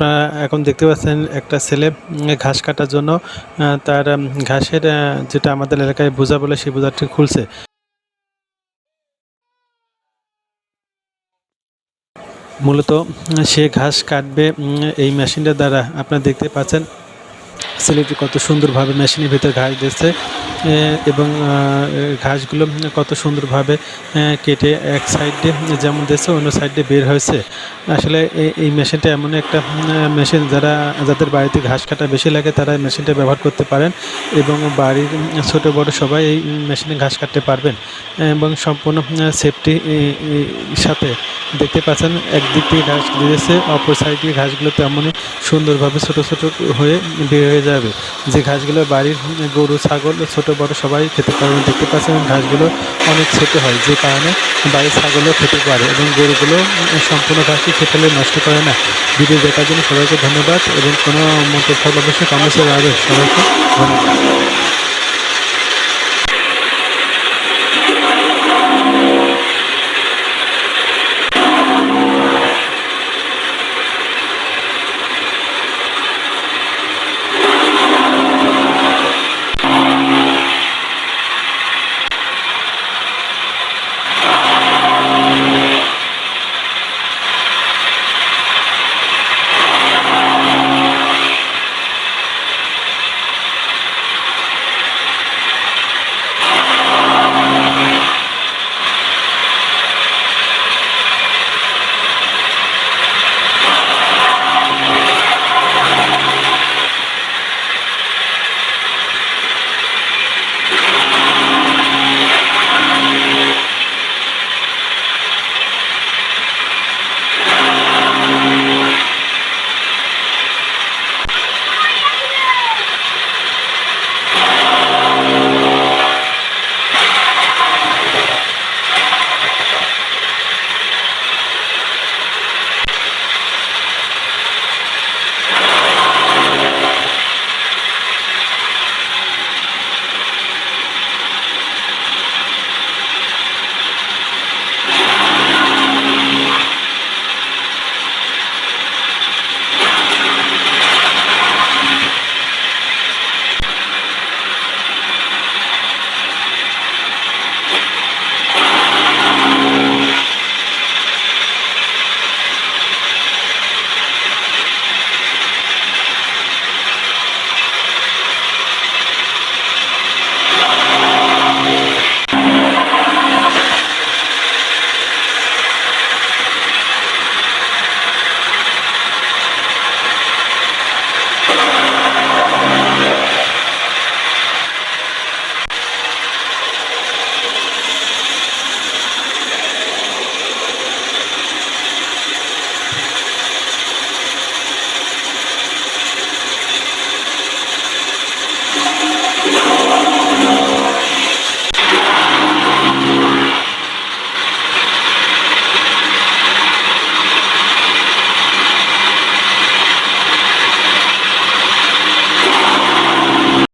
আপনারা এখন দেখতে পাচ্ছেন একটা ছেলে ঘাস কাটার জন্য তার ঘাসের যেটা আমাদের এলাকায় বোঝা বলে সেই বোঝাটি খুলছে। মূলত সে ঘাস কাটবে এই মেশিনটার দ্বারা। আপনারা দেখতে পাচ্ছেন ছেলেটি কত সুন্দরভাবে মেশিনের ভিতরে ঘাস দিচ্ছে এবং ঘাসগুলো কত সুন্দরভাবে কেটে এক সাইডে যেমন দিচ্ছে অন্য সাইডে বের হয়েছে। আসলে এই- মেশিনটা এমন একটা মেশিন যারা, যাদের বাড়িতে ঘাস কাটা বেশি লাগে, তারা এই মেশিনটা ব্যবহার করতে পারেন, এবং বাড়ির ছোট বড় সবাই এই মেশিনে ঘাস কাটতে পারবেন। এবং সম্পূর্ণ সেফটি সাথে দেখতে পাচ্ছেন, একদিক দিয়ে ঘাস দিয়েছে, অপর সাইড দিয়ে ঘাসগুলো তেমনই সুন্দরভাবে ছোট ছোট হয়ে বের হয়ে যাবে। যে ঘাসগুলো বাড়ির গরু, ছাগল, ছোটো, বড় সবাই খেতে পারে। দেখতে পাচ্ছেন ঘাসগুলো অনেক ছোট হয়, যে কারণে বাড়ির ছাগলও খেতে পারে এবং গরুগুলো সম্পূর্ণ ঘাসই খেতে হলে নষ্ট করে না। ভিডিও দেখার জন্য সবাইকে ধন্যবাদ এবং কোনো মন্তব্য অবশ্যই কমেন্টসে রাখবেন সবাইকে ধন্যবাদ।